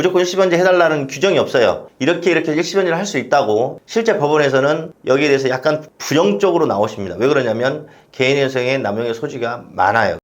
무조건 일시변제 해달라는 규정이 없어요. 이렇게 이렇게 일시변제를 할 수 있다고 실제 법원에서는 여기에 대해서 약간 부정적으로 나오십니다. 왜 그러냐면 개인회생의 남용의 소지가 많아요.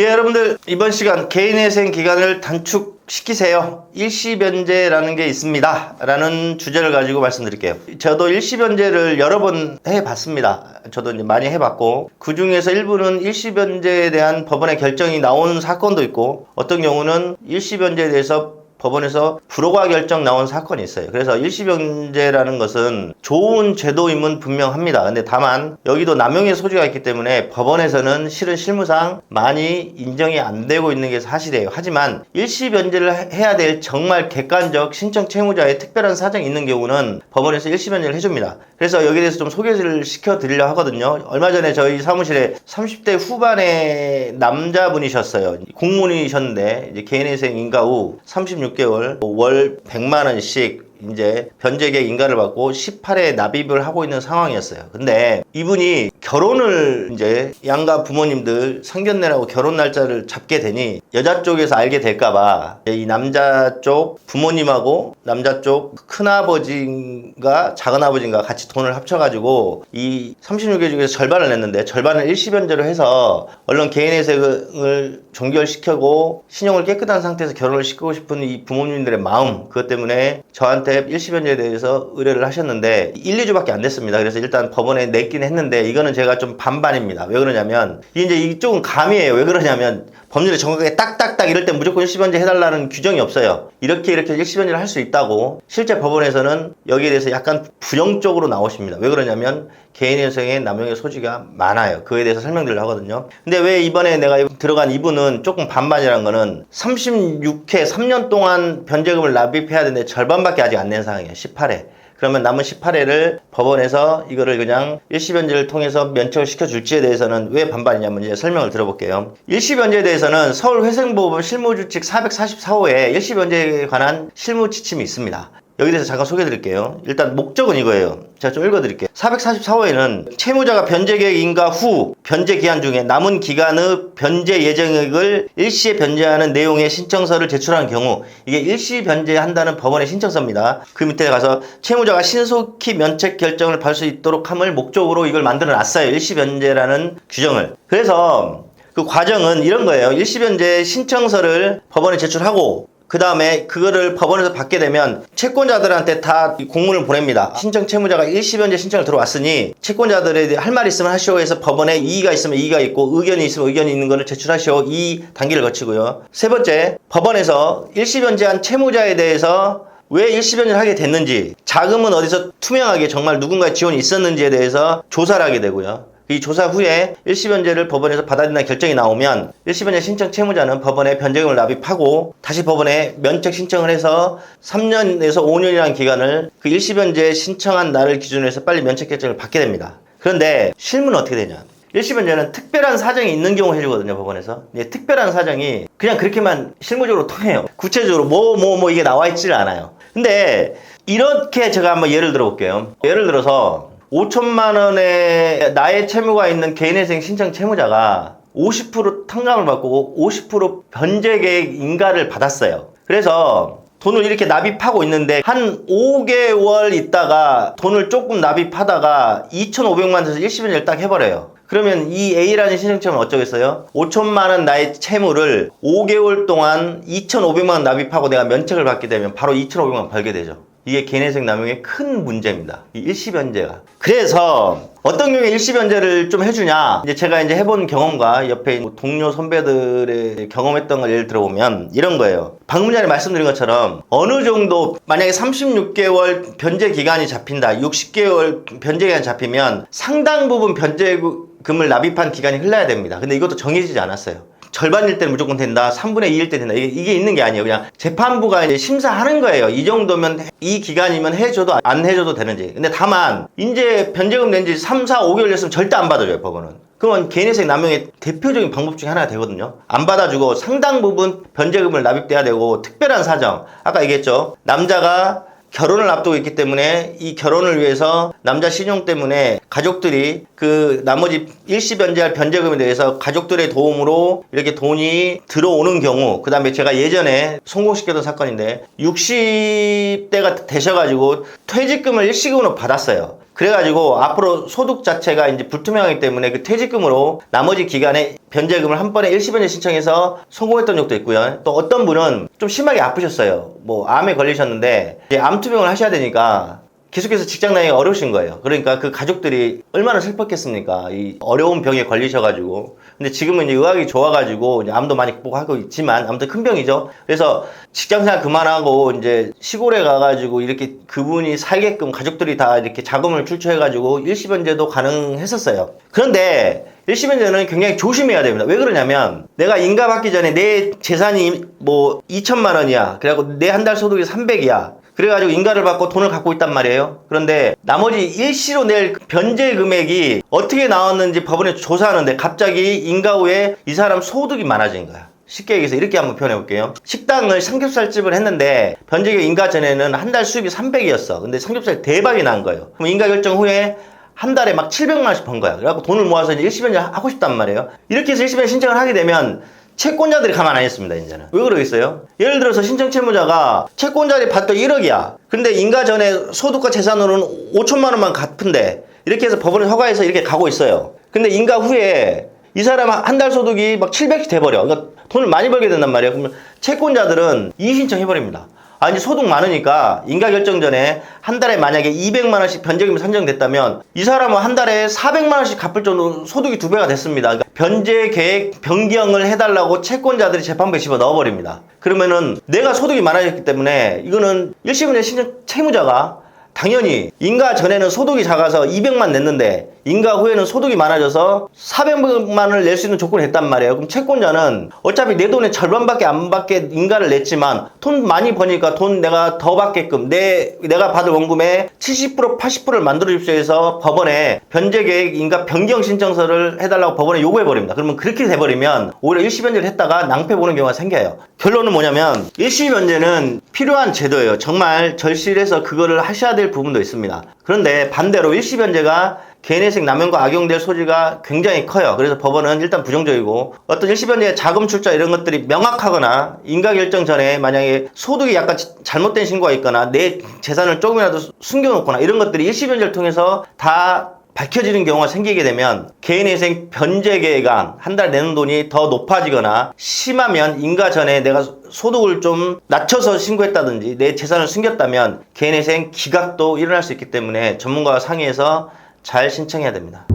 예, 여러분들 이번 시간 개인회생 기간을 단축시키세요. 일시변제라는 게 있습니다. 라는 주제를 가지고 말씀드릴게요. 저도 일시변제를 여러 번 해봤습니다. 저도 이제 많이 해봤고 그 중에서 일부는 일시변제에 대한 법원의 결정이 나온 사건도 있고 어떤 경우는 일시변제에 대해서 법원에서 불허가 결정 나온 사건이 있어요. 그래서 일시변제라는 것은 좋은 제도임은 분명합니다. 근데 다만 여기도 남용의 소지가 있기 때문에 법원에서는 실은 실무상 많이 인정이 안 되고 있는 게 사실이에요. 하지만 일시변제를 해야 될 정말 객관적 신청 채무자의 특별한 사정이 있는 경우는 법원에서 일시변제를 해줍니다. 그래서 여기에 대해서 좀 소개를 시켜드리려 하거든요. 얼마 전에 저희 사무실에 30대 후반의 남자분이셨어요. 공무원이셨는데 이제 개인회생 인가 후 36 개월 월 100만 원씩 이제 변제계 인가를 받고 18회 납입을 하고 있는 상황이었어요. 근데 이분이 결혼을 이제 양가 부모님들 상견례라고 결혼 날짜를 잡게 되니 여자 쪽에서 알게 될까봐 이 남자 쪽 부모님하고 남자 쪽 큰아버지인가 작은아버지인가 같이 돈을 합쳐가지고 이 36개 중에서 절반을 냈는데 절반을 일시변제로 해서 얼른 개인회생을 종결시키고 신용을 깨끗한 상태에서 결혼을 시키고 싶은 이 부모님들의 마음 그것 때문에 저한테 일시변제에 대해서 의뢰를 하셨는데 1, 2주밖에 안 됐습니다. 그래서 일단 법원에 냈긴 했는데 이거는 제가 좀 반반입니다. 왜 그러냐면 이제 이쪽은 감이에요. 왜 그러냐면 법률에 정확하게 딱딱딱 이럴 때 무조건 일시변제 해달라는 규정이 없어요. 이렇게 이렇게 일시변제를 할 수 있다고 실제 법원에서는 여기에 대해서 약간 부정적으로 나오십니다. 왜 그러냐면 개인회생의 남용의 소지가 많아요. 그에 대해서 설명드리려 하거든요. 근데 왜 이번에 내가 들어간 이분은 조금 반반이라는 거는 36회 3년 동안 변제금을 납입해야 되는데 절반밖에 아직 안 낸 상황이에요. 18회. 그러면 남은 18회를 법원에서 이거를 그냥 일시변제를 통해서 면책을 시켜 줄지에 대해서는 왜 반반이냐면 이제 설명을 들어볼게요. 일시변제에 대해서는 서울회생보험 실무규칙 444호에 일시변제에 관한 실무 지침이 있습니다. 여기 대해서 잠깐 소개해 드릴게요. 일단 목적은 이거예요. 제가 좀 읽어 드릴게요. 444호에는 채무자가 변제계획 인가 후 변제 기한 중에 남은 기간의 변제 예정액을 일시에 변제하는 내용의 신청서를 제출하는 경우 이게 일시 변제한다는 법원의 신청서입니다. 그 밑에 가서 채무자가 신속히 면책 결정을 받을 수 있도록 함을 목적으로 이걸 만들어 놨어요. 일시 변제라는 규정을. 그래서 그 과정은 이런 거예요. 일시 변제 신청서를 법원에 제출하고 그 다음에 그거를 법원에서 받게 되면 채권자들한테 다 공문을 보냅니다. 신청 채무자가 일시변제 신청을 들어왔으니 채권자들에 할 말 있으면 하시오 해서 법원에 이의가 있으면 이의가 있고 의견이 있으면 의견이 있는 거를 제출하시오 이 단계를 거치고요. 세 번째 법원에서 일시변제한 채무자에 대해서 왜 일시변제를 하게 됐는지 자금은 어디서 투명하게 정말 누군가의 지원이 있었는지에 대해서 조사를 하게 되고요. 이 조사 후에 일시변제를 법원에서 받아야 된다는 결정이 나오면 일시변제 신청 채무자는 법원에 변제금을 납입하고 다시 법원에 면책 신청을 해서 3년에서 5년이라는 기간을 그 일시변제 신청한 날을 기준으로 해서 빨리 면책 결정을 받게 됩니다. 그런데 실무는 어떻게 되냐? 일시변제는 특별한 사정이 있는 경우 해주거든요, 법원에서. 예, 특별한 사정이 그냥 그렇게만 실무적으로 통해요. 구체적으로 뭐, 뭐, 뭐 이게 나와 있지를 않아요. 근데 이렇게 제가 한번 예를 들어 볼게요. 예를 들어서 5천만 원의 나의 채무가 있는 개인회생 신청 채무자가 50% 탕감을 받고 50% 변제 계획 인가를 받았어요. 그래서 돈을 이렇게 납입하고 있는데 한 5개월 있다가 돈을 조금 납입하다가 2,500만 원에서 일시변제를 딱 해버려요. 그러면 이 A라는 신청처는 어쩌겠어요? 5천만 원 나의 채무를 5개월 동안 2,500만 원 납입하고 내가 면책을 받게 되면 바로 2,500만 원 벌게 되죠. 이게 개인회생 남용의 큰 문제입니다. 이 일시변제가. 그래서 어떤 경우에 일시변제를 좀 해주냐? 이제 제가 이제 해본 경험과 옆에 뭐 동료 선배들의 경험했던 걸 예를 들어보면 이런 거예요. 방금 전에 말씀드린 것처럼 어느 정도 만약에 36개월 변제 기간이 잡힌다, 60개월 변제 기간이 잡히면 상당 부분 변제금을 납입한 기간이 흘러야 됩니다. 근데 이것도 정해지지 않았어요. 절반일 때는 무조건 된다. 3분의 2일 때 된다. 이게, 이게 있는 게 아니에요. 그냥 재판부가 이제 심사하는 거예요. 이 정도면 이 기간이면 해줘도 안 해줘도 되는지. 근데 다만 이제 변제금 낸 지 3, 4, 5개월 됐으면 절대 안 받아줘요. 법원은. 그건 개인회생 남용의 대표적인 방법 중에 하나가 되거든요. 안 받아주고 상당 부분 변제금을 납입돼야 되고 특별한 사정. 아까 얘기했죠. 남자가 결혼을 앞두고 있기 때문에 이 결혼을 위해서 남자 신용 때문에 가족들이 그 나머지 일시 변제할 변제금에 대해서 가족들의 도움으로 이렇게 돈이 들어오는 경우 그 다음에 제가 예전에 성공시켰던 사건인데 60대가 되셔가지고 퇴직금을 일시금으로 받았어요. 그래가지고 앞으로 소득 자체가 이제 불투명하기 때문에 그 퇴직금으로 나머지 기간에 변제금을 한 번에 일시변제 신청해서 성공했던 적도 있고요. 또 어떤 분은 좀 심하게 아프셨어요. 뭐 암에 걸리셨는데 암 투병을 하셔야 되니까 계속해서 직장 다니기 어려우신 거예요. 그러니까 그 가족들이 얼마나 슬펐겠습니까? 이 어려운 병에 걸리셔가지고. 근데 지금은 이제 의학이 좋아가지고 이제 암도 많이 극복하고 있지만 아무튼 큰 병이죠. 그래서 직장 생활 그만하고 이제 시골에 가가지고 이렇게 그분이 살게끔 가족들이 다 이렇게 자금을 출처해가지고 일시변제도 가능했었어요. 그런데 일시변제는 굉장히 조심해야 됩니다. 왜 그러냐면 내가 인가 받기 전에 내 재산이 뭐 2천만 원이야. 그래갖고 내 한 달 소득이 300이야. 그래가지고 인가를 받고 돈을 갖고 있단 말이에요. 그런데 나머지 일시로 낼 변제 금액이 어떻게 나왔는지 법원에 조사하는데 갑자기 인가 후에 이 사람 소득이 많아진 거야. 쉽게 얘기해서 이렇게 한번 표현해 볼게요. 식당을 삼겹살집을 했는데 변제계 인가 전에는 한 달 수입이 300이었어. 근데 삼겹살 대박이 난 거예요. 그럼 인가 결정 후에 한 달에 막 700만 원씩 번 거야. 그래갖고 돈을 모아서 이제 일시변제 하고 싶단 말이에요. 이렇게 해서 일시변제 신청을 하게 되면 채권자들이 가만 안 있습니다, 이제는. 왜 그러겠어요? 예를 들어서 신청 채무자가 채권자들이 받던 1억이야. 근데 인가 전에 소득과 재산으로는 5천만 원만 갚은데 이렇게 해서 법원에 허가해서 이렇게 가고 있어요. 근데 인가 후에 이 사람 한 달 소득이 막 700씩 돼버려. 그러니까 돈을 많이 벌게 된단 말이에요. 그러면 채권자들은 이의신청 해버립니다. 아니 소득 많으니까 인가 결정 전에 한 달에 만약에 200만 원씩 변제금이 산정됐다면 이 사람은 한 달에 400만 원씩 갚을 정도 소득이 두 배가 됐습니다. 그러니까 변제 계획 변경을 해달라고 채권자들이 재판부에 집어 넣어버립니다. 그러면은 내가 소득이 많아졌기 때문에 이거는 일시분의 신청 채무자가 당연히 인가 전에는 소득이 작아서 200만 냈는데 인가 후에는 소득이 많아져서 400만을 낼 수 있는 조건을 했단 말이에요. 그럼 채권자는 어차피 내 돈의 절반밖에 안 받게 인가를 냈지만 돈 많이 버니까 돈 내가 더 받게끔 내 내가 받을 원금의 70% 80%를 만들어 줍시오 해서 법원에 변제 계획 인가 변경 신청서를 해달라고 법원에 요구해 버립니다. 그러면 그렇게 돼 버리면 오히려 일시 변제를 했다가 낭패 보는 경우가 생겨요. 결론은 뭐냐면 일시 변제는 필요한 제도예요. 정말 절실해서 그거를 하셔야 될 부분도 있습니다. 그런데 반대로 일시 변제가 개인회생 남용과 악용될 소지가 굉장히 커요. 그래서 법원은 일단 부정적이고 어떤 일시변제의 자금 출자 이런 것들이 명확하거나 인가 결정 전에 만약에 소득이 약간 지- 잘못된 신고가 있거나 내 재산을 조금이라도 수- 숨겨놓거나 이런 것들이 일시변제를 통해서 다 밝혀지는 경우가 생기게 되면 개인회생 변제 계획안 한 달 내는 돈이 더 높아지거나 심하면 인가 전에 내가 소득을 좀 낮춰서 신고했다든지 내 재산을 숨겼다면 개인회생 기각도 일어날 수 있기 때문에 전문가와 상의해서 잘 신청해야 됩니다.